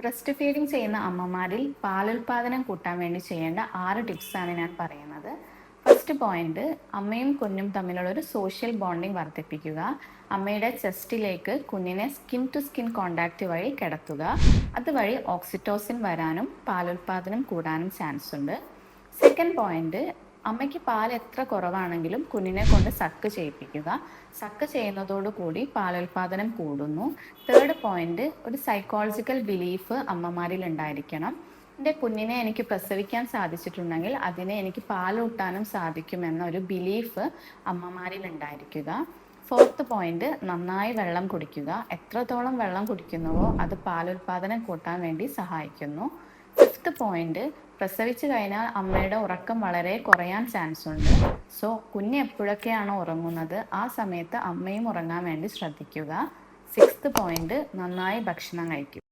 Breast feeding ചെയ്യുന്ന അമ്മമാരിൽ പാലുൽപാദനം കൂട്ടാൻ വേണ്ടി ചെയ്യേണ്ട ആറ് ടിപ്സാണ് ഞാൻ പറയുന്നത്. ഫസ്റ്റ് പോയിന്റ് അമ്മയും കുഞ്ഞും തമ്മിലുള്ള ഒരു സോഷ്യൽ ബോണ്ടിങ് വർദ്ധിപ്പിക്കുക. അമ്മയുടെ ചെസ്റ്റിലേക്ക് കുഞ്ഞിനെ സ്കിൻ ടു സ്കിൻ കോണ്ടാക്റ്റ് വഴി കിടത്തുക. അതുവഴി ഓക്സിറ്റോസിൻ വരാനും പാലുൽപാദനം കൂടാനും ചാൻസ് ഉണ്ട്. സെക്കൻഡ് പോയിന്റ് അമ്മയ്ക്ക് പാൽ എത്ര കുറവാണെങ്കിലും കുഞ്ഞിനെ കൊണ്ട് സക്ക് ചെയ്യിപ്പിക്കുക. സക്ക് ചെയ്യുന്നതോടുകൂടി പാലുൽപാദനം കൂടുന്നു. തേർഡ് പോയിന്റ് ഒരു സൈക്കോളജിക്കൽ ബിലീഫ് അമ്മമാരിൽ ഉണ്ടായിരിക്കണം. എന്റെ കുഞ്ഞിനെ എനിക്ക് പ്രസവിക്കാൻ സാധിച്ചിട്ടുണ്ടെങ്കിൽ അതിനെ എനിക്ക് പാലൂട്ടാനും സാധിക്കുമെന്ന ഒരു ബിലീഫ് അമ്മമാരിൽ ഉണ്ടായിരിക്കുക. ഫോർത്ത് പോയിന്റ് നന്നായി വെള്ളം കുടിക്കുക. എത്രത്തോളം വെള്ളം കുടിക്കുന്നുവോ അത് പാലുൽപാദനം കൂട്ടാൻ വേണ്ടി സഹായിക്കുന്നു. ഫിഫ്ത്ത് പോയിന്റ് പ്രസവിച്ചു കഴിഞ്ഞാൽ അമ്മയുടെ ഉറക്കം വളരെ കുറയാൻ ചാൻസ് ഉണ്ട്. സോ കുഞ്ഞ് എപ്പോഴൊക്കെയാണോ ഉറങ്ങുന്നത് ആ സമയത്ത് അമ്മയും ഉറങ്ങാൻ വേണ്ടി ശ്രദ്ധിക്കുക. സിക്സ്ത് പോയിന്റ് നന്നായി ഭക്ഷണം കഴിക്കും